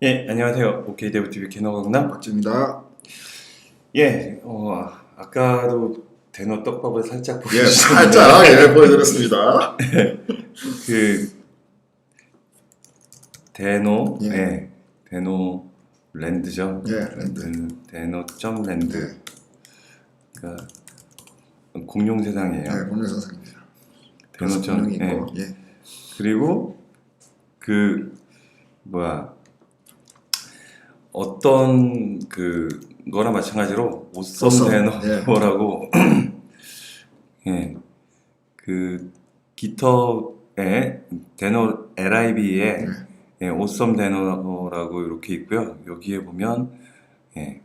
예, 안녕하세요. OK 데브 TV 개노 강남. 박지입니다. 예, 어, 아까도 대노 떡밥을 살짝 예, 보여주셨는데 살짝 예, 보여드렸습니다. 그 대노, 예. 예, 대노 랜드죠. 예, 랜드. 대노 점 랜드. 네, 그러니까 공룡 세상이에요. 네, 공룡선생입니다. 대노 점. 예. 예, 그리고 그 뭐야 어떤 그 거나 마찬가지로 옷섬 옷섬, 대노라고 예. 그 깃허브에 대노 LIB에 네. 예, 옷섬 대노라고 이렇게 있고요. 여기에 보면 예,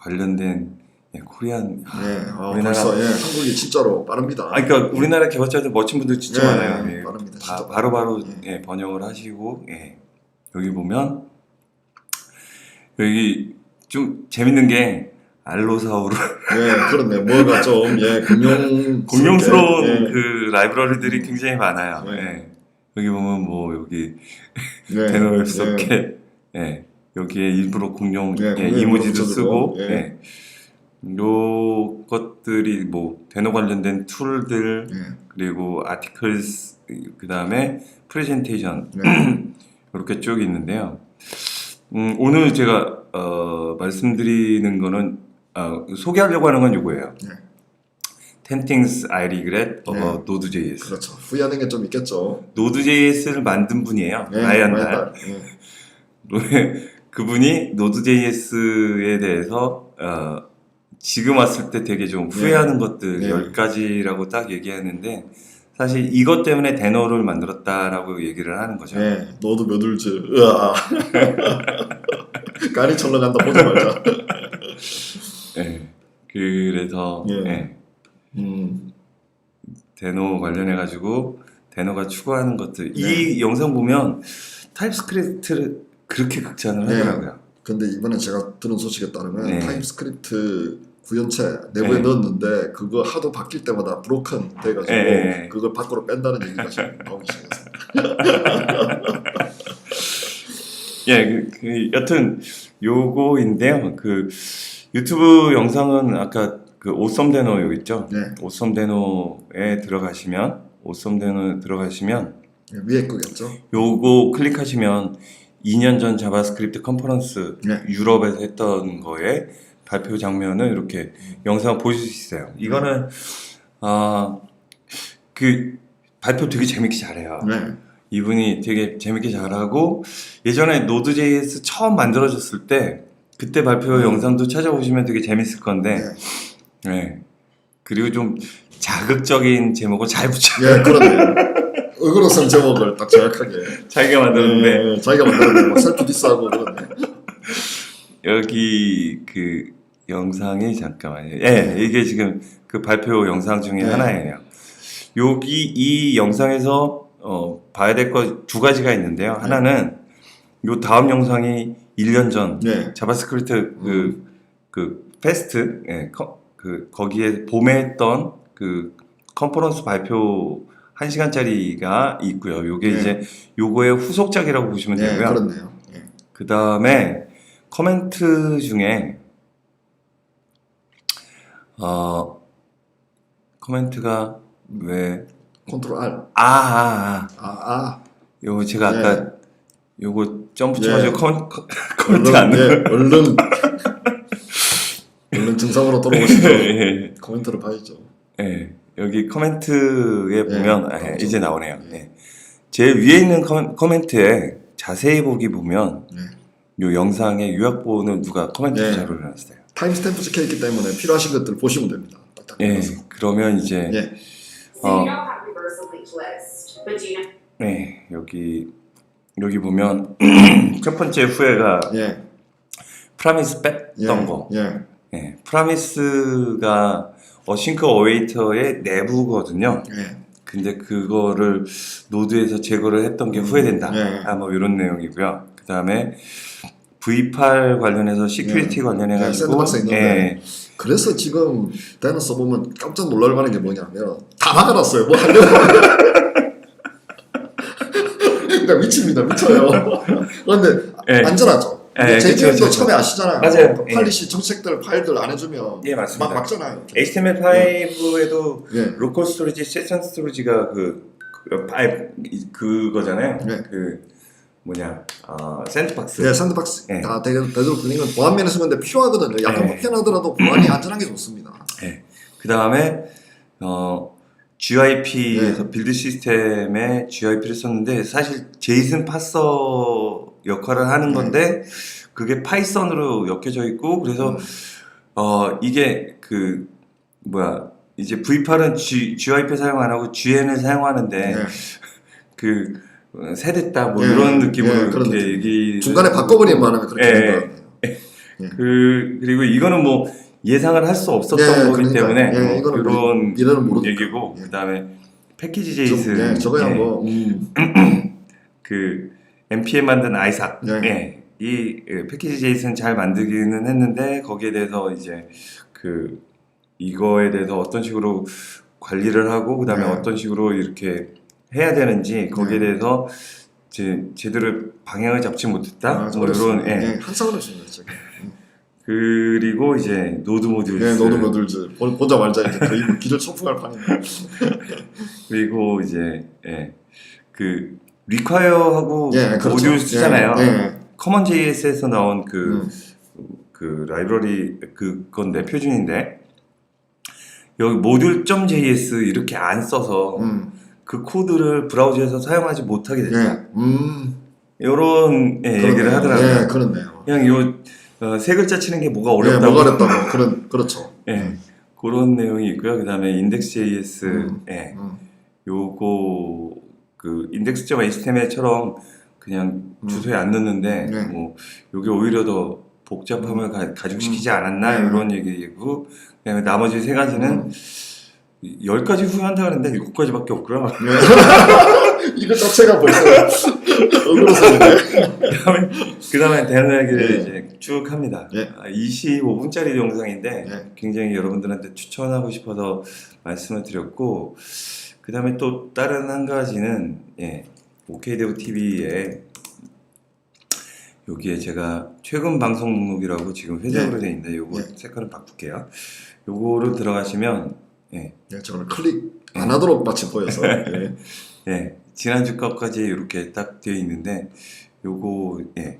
관련된 예, 코리안 예, 어, 우리나라- 벌써 예, 한국이 진짜로 빠릅니다. 아, 그러니까 우리나라 개발자들 멋진 분들 진짜 예, 많아요. 예, 예. 빠릅니다. 바, 바로 바로 빠릅니다. 예, 번역을 하시고 예. 여기 보면 여기 좀 재밌는 게 알로사우루 예, 그렇네. 뭐가 좀 예, 공룡 공룡스러운 예, 그 라이브러리들이 굉장히 많아요. 예. 예. 여기 보면 뭐 여기 예, 대노 예, 웹소켓 예. 여기에 일부러 공룡 예, 예, 공룡 이모지도 쓰고 예. 예. 요 것들이 뭐 대노 관련된 툴들 예, 그리고 아티클스 그 다음에 프레젠테이션 예, 이렇게 쭉 있는데요. 음, 오늘 제가 어, 말씀드리는 거는 어, 소개하려고 하는 건 이거예요. 네. 10 things I regret about 네. Node.js. 그렇죠. 후회하는 게 좀 있겠죠. Node.js를 만든 분이에요. 예, 라이안 라이안 달. 달. 예, 그분이 Node.js에 대해서 어, 지금 왔을 때 되게 좀 후회하는 것들 네. 10가지라고 딱 얘기하는데 사실 이것 때문에 대노를 만들었다라고 얘기를 하는 거죠. 예, 너도 몇 울지. 으아. 까리 철렁한다 보지 말자. 예. 그래서 예. 예. 음, 대노 관련해 가지고 대노가 추구하는 것들 네. 이 영상 보면 타입스크립트를 그렇게 극찬을 네. 하더라고요. 근데 이번에 제가 들은 소식에 따르면 네. 타입스크립트 구현체 내부에 네. 넣었는데 그거 하도 바뀔 때마다 브로큰 돼가지고 네. 그걸 밖으로 뺀다는 얘기가 지금 나오기 시작했어요. 예, 그, 그 여튼 요거인데요. 그 유튜브 영상은 아까 그 오썸 데노 여기 있죠. 네. 오썸 데노에 들어가시면 오썸 데노에 들어가시면 네, 위에 거겠죠? 요거 클릭하시면 2년 전 자바스크립트 컨퍼런스 네. 유럽에서 했던 거에 발표 장면을 이렇게 영상 보실 수 있어요. 이거는 아그 발표 되게 재밌게 잘해요. 네. 이분이 되게 재밌게 잘하고 예전에 노드.js 처음 만들어졌을 때 그때 발표 음. 영상도 찾아보시면 되게 재밌을 건데 네. 네. 그리고 좀 자극적인 제목을 잘 붙여 예, 그러네요. 의그로성 제목을 딱 정확하게 자기가 만들었는데 예, 자기가 만들었는데 막 셀프 디스하고 그러네. 여기 그 영상이 잠깐만요. 예, 이게 지금 그 발표 영상 중에 네. 하나예요. 여기 이 영상에서 어, 봐야 될거두 가지가 있는데요. 네. 하나는 요 다음 영상이 1년 전 네. 자바스크립트 그, 그 페스트 예, 커- 그 거기에 봄에 했던 그 컨퍼런스 발표 1시간짜리가 있고요. 요게 네. 이제 요거의 후속작이라고 보시면 네, 되고요. 그렇네요. 예. 그 다음에 코멘트 중에 어 코멘트가 왜 컨트롤 R. 아, 아, 아. 아, 아. 요거 제가 네. 아까 요거 점프 쳐가지고 예. 커, 커, 코멘트 안 넣어. 예, 얼른 얼른 정상으로 돌아오시죠. 예, 코멘트를 봐야죠. 예. 여기 코멘트에 보면 예. 이제 나오네요. 예. 예. 제일 위에 있는 커, 코멘트에 자세히 보기 보면 네. 요 영상에 요약본을 누가 코멘트 네. 잘 올려놨어요. 타임스탬프 찍혀 있기 때문에 필요하신 것들 보시면 됩니다. 예, 눌러서. 그러면 이제 예. So Oh. you don't have reverse linked list, but do you know 네, 여기 여기 보면 첫 번째 후회가 예. 프라미스 예. 뺐던 거. 예. 예, 프라미스가 어싱크 어웨이터의 내부거든요. 예. 근데 그거를 노드에서 제거를 했던 게 후회된다. 예. 아, 뭐 이런 내용이고요. 그 다음에 V8 관련해서 시큐리티 예. 관련해 가지고 예, 샌드박스 있는데. 예, 그래서 지금 대는 써보면 깜짝 놀랄 만한 게 뭐냐면 다 막아놨어요. 뭐 하려고. 그러니까 미칩니다. 미쳐요. 그런데 예. 안전하죠. 예, 그쵸, 그쵸. 처음에 아시잖아요. 맞아요. 그 예. 팔리시 정책들 파일들 안 해주면 예 맞습니다. 막 막잖아요. HTML5에도 예. 로컬 스토리지, 세션 스토리지가 그, 그 이- 그거잖아요. 네. 그 뭐냐, 어, 샌드박스. 예, 샌드박스 예. 다 되게 되도록 되는 건 보안 면에 쓰는데 필요하거든요. 약간 예. 불편하더라도 보안이 안전한 게 좋습니다. 그 다음에 어, GIP에서 네. 빌드 시스템에 GIP를 썼는데 사실 제이슨 파서 역할을 하는 네. 건데 그게 파이썬으로 엮여져 있고 그래서 음. 어 이게 그 뭐야 이제 V8은 G, GIP 사용 안 하고 GN을 사용하는데 예. 그 어, 세됐다 뭐 예, 이런 느낌으로 예, 그런 이렇게 느낌. 얘기 중간에 바꿔버리는 바람에 그렇게 예, 된 예. 거예요. 그 그리고 이거는 뭐 예상을 할 수 없었던 예, 거기 그러니까요. 때문에 예, 뭐 미래는 모르니까. 얘기고 예. 그다음에 패키지 저, 제이슨 예, 저거야 예, 뭐 음, 그 npm 만든 아이삭 예. 예. 이 예, 패키지 제이슨 잘 만들기는 했는데 거기에 대해서 이제 그 이거에 대해서 어떤 식으로 관리를 하고 그다음에 네. 어떤 식으로 이렇게 해야 되는지 거기에 네. 대해서 제, 제대로 방향을 잡지 못했다 아, 뭐. 이런 예. 예, 한상을 했습니다. 저게. 그리고 이제 노드 모듈 예, 너도 뭐들지 본- 보자 말자 이제 거의 뭐 기절 초풍할 판인데. 그리고 이제 예. 그 리콰이어하고 예, 그렇죠. 모듈 쓰잖아요. 예, 예. 커먼 JS에서 나온 그, 음. 그 라이브러리 그건데 표준인데 여기 모듈.js 이렇게 안 써서 음, 그 코드를 브라우저에서 사용하지 못하게 됐다. 예, 음, 이런 예, 얘기를. 하더라고요. 예, 그렇네요. 그냥 요 어, 세 글자 치는 게 뭐가 예, 어렵다고. 뭐가 어렵다고 그런 그렇죠. 예. 그런 내용이 있고요. 그 다음에 index.js 음. 예. 음, 요거 그 index.html처럼 그냥 음. 주소에 안 넣는데 네. 뭐 요게 오히려 더 복잡함을 가, 가중시키지 않았나 음. 이런 얘기고 그 다음에 나머지 세 가지는 음. 열 가지 후회한다 그랬는데 일곱 가지밖에 없고요. 예. 이거 자체가 벌써 억울해서인데. 그다음에 그다음에 대한 이야기를 예. 이제 쭉 합니다. 예. 아, 25분짜리 영상인데 예. 굉장히 여러분들한테 추천하고 싶어서 말씀을 드렸고 그다음에 또 다른 한 가지는 예. 오케이데오 TV에 여기에 제가 최근 방송 목록이라고 지금 회적으로 되어 있는데 요거 예. 색깔을 바꿀게요. 요거를 들어가시면 예. 예, 저는 클릭 안 하도록 마치 보여서. 예. 예. 지난주 것까지 이렇게 딱 되어 있는데 요거 예.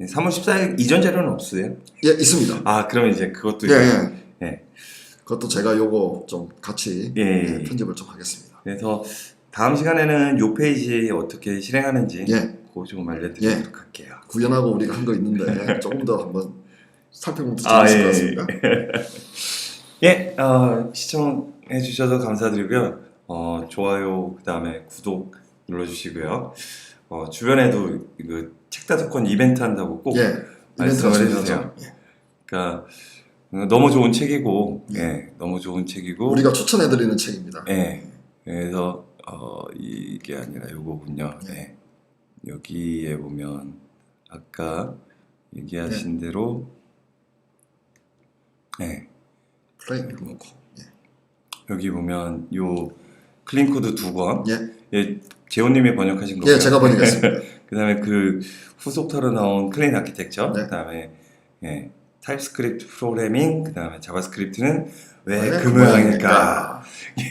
3월 14일 이전 자료는 없어요? 예, 있습니다. 아, 그러면 이제 그것도 예, 이제 예. 예. 그것도 제가 요거 좀 같이 예, 예, 예. 편집을 좀 하겠습니다. 그래서 다음 시간에는 요 페이지 어떻게 실행하는지 예, 그거 좀 알려드리도록 할게요. 구현하고 우리가 한 거 있는데 조금 더 한번 살펴보면 더 아, 예, 것 같습니다. 예, 어, 시청해 주셔서 감사드리고요. 어, 좋아요, 그 다음에 구독 눌러주시고요. 어, 주변에도 이거 책다섯권 이벤트 한다고 꼭 예, 말씀을 중요하죠. 해주세요. 예. 그러니까 너무 좋은 책이고, 예, 너무 좋은 책이고, 우리가 추천해드리는 책입니다. 예, 그래서 어, 이게 아니라 요거군요. 네. 여기에 보면 아까 얘기하신 대로, 네, 플레이 놓고. 예. 여기 보면 요 클린 코드 두 권, 예. 예, 재호님이 번역하신 거고요. 예, 제가 번역했습니다. 그다음에 그 후속타로 나온 클린 아키텍처, 네. 그다음에 예, 타입스크립트 프로그래밍, 그다음에 자바스크립트는 왜왜그그 모양일까?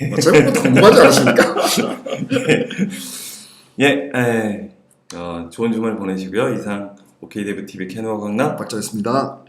뭐 제목부터 궁금하지 않으십니까? 예, 예, 어, 좋은 주말 보내시고요. 이상 오케이 데브 TV 캐노어 강남 박자였습니다.